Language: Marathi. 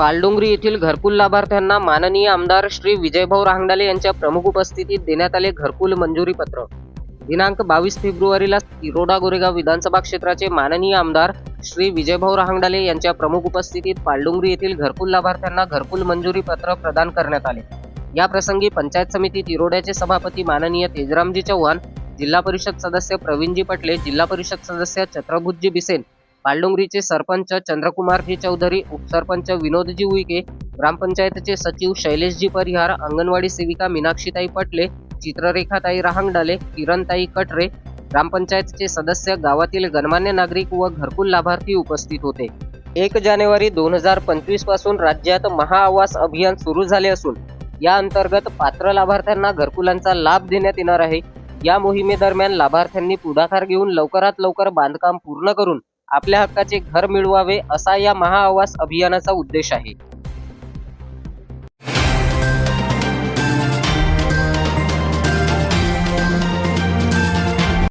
पालडोंगरी येथील घरकुल लाभार्थ्यांना माननीय आमदार श्री विजयभाऊ रांगडाले यांच्या प्रमुख उपस्थितीत देण्यात आले घरकुल मंजुरी पत्र. दिनांक बावीस फेब्रुवारीला तिरोडा गोरेगाव विधानसभा क्षेत्राचे माननीय आमदार श्री विजयभाऊ रांगडाले यांच्या प्रमुख उपस्थितीत पालडोंगरी येथील घरकुल लाभार्थ्यांना घरकुल मंजुरी पत्र प्रदान करण्यात आले. या प्रसंगी पंचायत समिती तिरोड्याचे सभापती माननीय तेजरामजी चव्हाण जिल्हा परिषद सदस्य प्रवीणजी पटले जिल्हा परिषद सदस्य छत्रभुजी बिसेन पालडोंगरीचे सरपंच चंद्रकुमारजी चौधरी उपसरपंच विनोदजी उईके ग्रामपंचायतचे सचिव शैलेशजी परिहार अंगणवाडी सेविका मीनाक्षीताई पटले चित्ररेखाताई रहांगडाले किरणताई कटरे ग्रामपंचायतचे सदस्य गावातील गणमान्य नागरिक व घरकुल लाभार्थी उपस्थित होते. एक जानेवारी दोन हजार पंचवीसपासून राज्यात महाआवास अभियान सुरू झाले असून या अंतर्गत पात्र लाभार्थ्यांना घरकुलांचा लाभ देण्यात येणार आहे. या मोहिमेदरम्यान लाभार्थ्यांनी पुढाकार घेऊन लवकरात लवकर बांधकाम पूर्ण करून आपल्या हक्काचे घर मिळवावे असा या महाआवास अभियानाचा उद्देश आहे.